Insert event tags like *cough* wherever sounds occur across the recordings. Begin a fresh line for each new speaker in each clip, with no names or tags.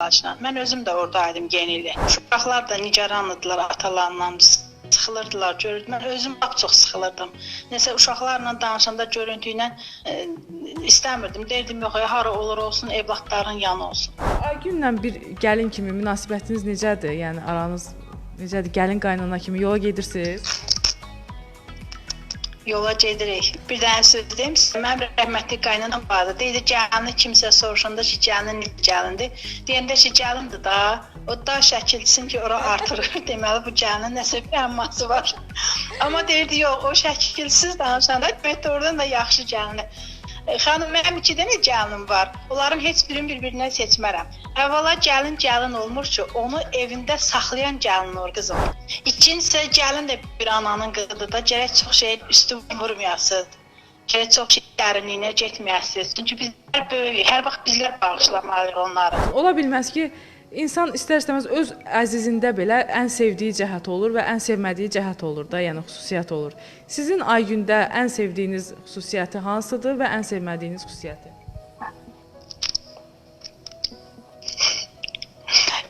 Laçına. Mən özüm də oradaydım yenilik. Uşaqlar da nigaranlıdılar atalarından sıxılırdılar, görürdüm. Mən özüm lap çox sıxılırdım. Nəsə uşaqlarla danışanda görüntü ilə e, istəmirdim. Deyirdim yox, hara olur olsun, evladların yanı olsun.
Aygünlə bir gəlin kimi münasibətiniz necədir? Yəni aranız necədir? Gəlin qaynana kimi yola gedirsiniz?
Yola gedirik. Bir dənə söz deyim. Mənim rəhmətli qaynanam vardı. Deyirdi gəlini kimsə soruşanda ki, gəlinin gəlindir. Deyəndə ki, gəlindir da. O da şəkilsin ki, ora artırır. *laughs* Deməli bu gəlinin nəsə bir əmması var. Amma deyirdi yox, o şəkilsiz danışanda demək oradan da yaxşı gəlindir. E, Xanım, mənim iki dənə gəlinim var. Onların heç birini bir-birindən seçmərəm. Əvvəla gəlin gəlin olmur ki, onu evində saxlayan gəlin olur qızım. İkincisi gəlin də bir ananın qızıdır da, gərək çox şey üstü vurmayasınız. Gərək çox şey dərinliyinə getməyəsiniz. Çünki bizlər böyük, hər vaxt bizlər bağışlamalıyıq onları.
Ola bilməz ki, insan istər-istəməz öz əzizində belə ən sevdiyi cəhət olur və ən sevmədiyi cəhət olur da, yəni xüsusiyyət olur. Sizin Aygündə ən sevdiyiniz xüsusiyyəti hansıdır və ən sevmədiyiniz xüsusiyyəti?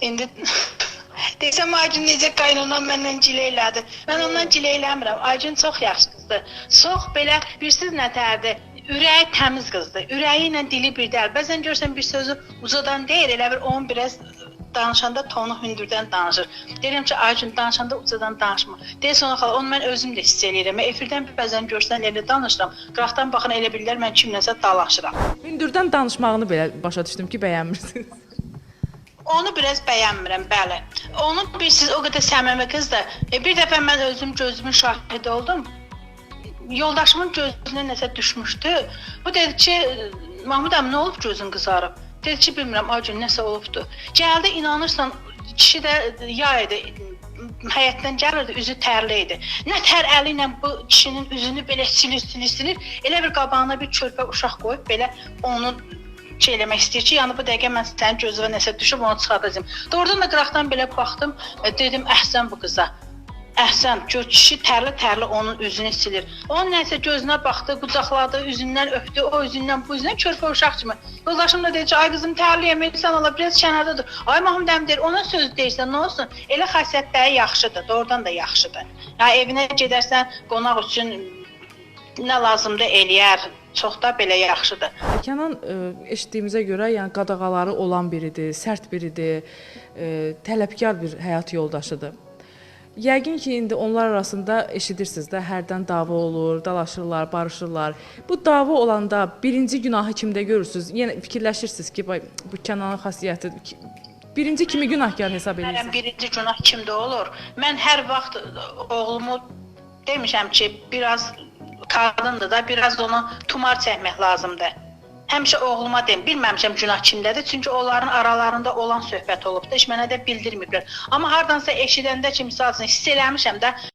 İndi desəm Acun necə qaynanam məndən gilə elədi. Mən ondan gilə eləmirəm. Acun çox yaxşı qızdır. Çox belə birsiz nətərdir. Ürəyi təmiz qızdır. Ürəyi ilə dili birdər. Bəzən görsən bir sözü ucadan deyir, elə bir onun biraz danışanda tonu hündürdən danışır. Deyirəm ki, Acun danışanda ucadan danışma. Deyir sonra xala, onu mən özüm də hiss eləyirəm. Efirdən bəzən görsən elə danışıram. Qıraqdan baxan elə bilirlər mən kimləsə dalaşıram.
Hündürdən danışmağını belə başa düşdüm ki, bəyənmirsiniz.
Onu biraz bəyənmirəm, bəli. Onu bir siz o qədər səmimi qızdır. E, bir dəfə mən özüm gözümün şahidi oldum. Yoldaşımın gözünə nəsə düşmüşdü. Bu dedi ki, Mahmud əmi nə olub gözün qızarıb? Dedi ki, bilmirəm, acın nəsə olubdu. Gəldi, inanırsan, kişi də yay idi. Həyətdən gəlirdi, üzü tərli idi. Nə tər əli ilə bu kişinin üzünü belə silir, silir, silir. Elə bir qabağına bir körpə uşaq qoyub belə onu şey eləmək istəyir ki, yəni bu dəqiqə mən sənin gözünə nəsə düşüb onu çıxardacağam. Doğrudan da qıraqdan belə baxdım, e, dedim əhsən bu qıza. Əhsən, gör kişi tərli-tərli onun üzünü silir. Onun nəsə gözünə baxdı, qucaqladı, üzündən öpdü, o üzündən bu üzündən körpə uşaq kimi. Yoldaşım da dedi ki, ay qızım tərliyəmirsən, Allah biraz kənarda dur. Ay Mahmud əmi deyir, ona söz deyirsən, nə olsun? Elə xasiyyətləri yaxşıdır, doğrudan da yaxşıdır. Ya evinə gedərsən, qonaq üçün nə lazımdır eləyər. Çox da belə yaxşıdır.
Kənan ə, eşitdiyimizə görə, yəni qadağaları olan biridir, sərt biridir, ə, tələbkar bir həyat yoldaşıdır. Yəqin ki, indi onlar arasında eşidirsiniz də, hərdən dava olur, dalaşırlar, barışırlar. Bu dava olanda birinci günahı kimdə görürsüz? Yenə fikirləşirsiniz ki, bu Kənanın xasiyyəti birinci kimi günahkar hesab
Mənim
edirsiniz?
birinci günah kimdə olur? Mən hər vaxt oğlumu demişəm ki, biraz qadındır da, biraz onu tumar çəkmək lazımdır. Həmişə oğluma dem, bilməmişəm günah kimdədir, çünki onların aralarında olan söhbət olubdu, heç mənə də bildirməyiblər. Amma hardansa eşidəndə ki, məsəl üçün hiss eləmişəm də,